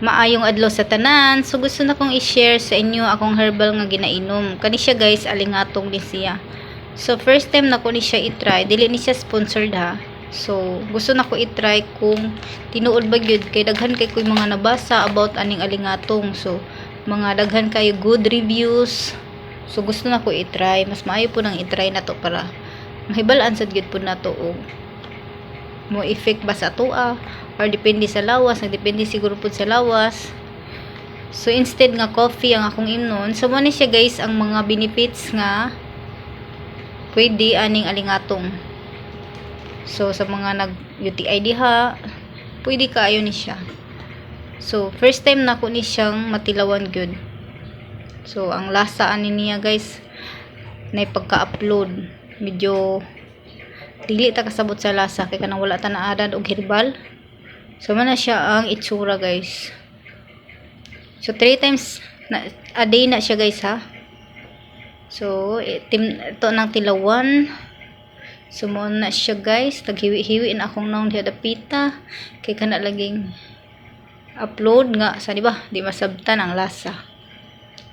Maayong adlaw sa tanan. So gusto na kong i-share sa inyo akong herbal nga ginainom. Kani siya guys, alingatong ni siya. So first time na ko ni siya i-try, dili ni siya sponsored ha. So gusto na ko i-try kung tinuod ba gyud kay daghan kay koy mga nabasa about aning alingatong. So mga daghan kayo good reviews. So gusto na ko i-try. Mas maayo po nang i-try na to para mahibalaan sad gyud po na to og mo effect ba sa tua or depende sa lawas nagdepende siguro po sa lawas. So instead nga coffee ang akong imnon so mo siya guys ang mga benefits nga pwede aning alingatong. So sa mga nag UTI diha pwede kaayo ni siya. So first time na ko ni siyang matilawan good. So ang lasa ani niya guys na pagka-upload medyo dili ta kasabot sa lasa kay kanang wala ta naadad og herbal. So man na siya ang itsura guys. So three times na, a day na siya guys ha? So itim, ito nang tilawan. So mo na siya guys. Naghiwi-hiwi na akong naong diha dapita kay kana laging upload nga sa di ba? Di masabtan ang lasa.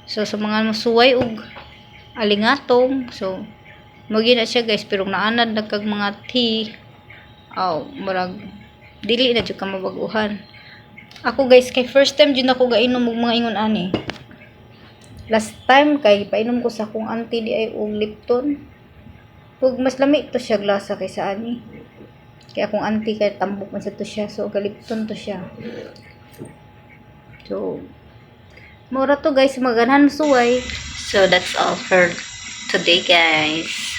So sa mga musuway og alingatong so Magi na siya guys, pero naanad na kag mga tea. Aw, murag dili na jud ka mabaguhan. Ako guys, kay first time jud ako gainom og mga ingon ani. Last time kay painom ko sa akong auntie di ay og Lipton. Ug mas lami to siya glasa kaysa ani. Kay akong auntie kay tambok man sa to siya, so ka Lipton to siya. So, mura to guys, maganan suway. So that's all for today guys.